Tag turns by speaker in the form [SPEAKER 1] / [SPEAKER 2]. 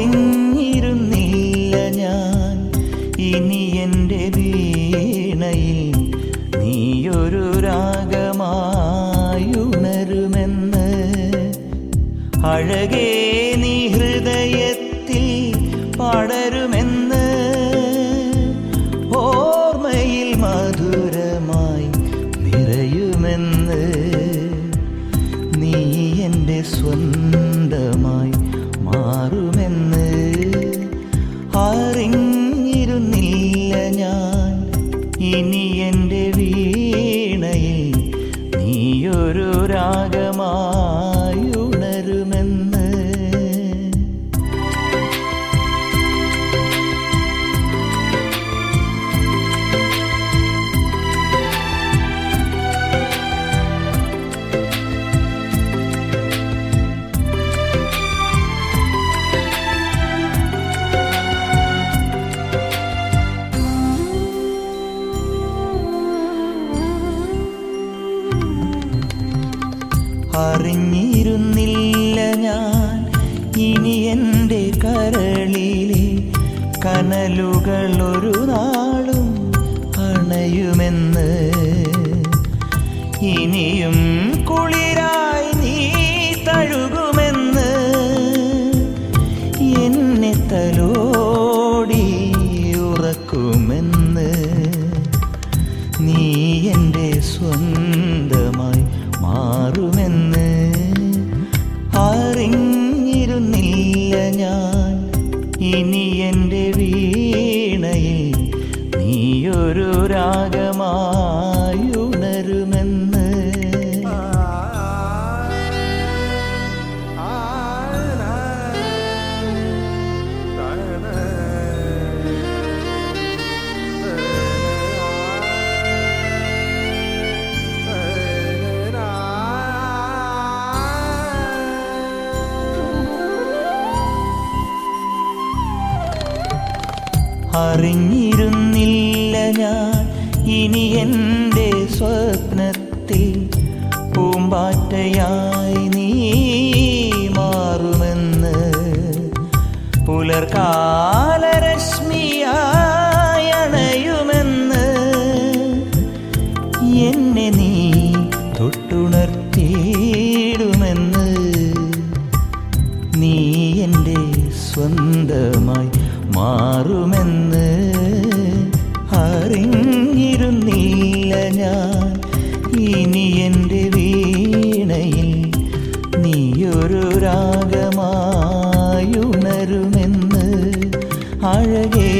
[SPEAKER 1] അറിഞ്ഞിരുന്നില്ല ഞാൻ. ഇനി എന്റെ വീണയിൽ നീയൊരു രാഗമായുണരുമെന്ന്. അഴകേ നീ ഹൃദയത്തിൽ പടരുമെന്ന്. ഓർമ്മയിൽ മധുരമായി നിറയുമെന്ന്. നീ എന്റെ സ്വന്തമായി ഇനി എന്റെ വീണയിൽ അറിഞ്ഞിരുന്നില്ല ഞാൻ. ഇനി എന്റെ കരളിലെ കനലുകൾ ഒരു നാളും അണയുമെന്ന്. ഇനിയും കുളിരായി അറിഞ്ഞിരുന്നില്ല ഞാൻ. ഇനി എന്റെ സ്വപ്നത്തിൽ പൂമ്പാറ്റയായി നീ മാറുമെന്ന്. പുലർകാലരശ്മിയായി പാപമെന്ന് അറിഞ്ഞിരുന്നില്ല ഞാൻ. ഇനി എന്റെ വീണയിൽ നീയൊരു രാഗമായുണരുമെന്ന് അഴകേ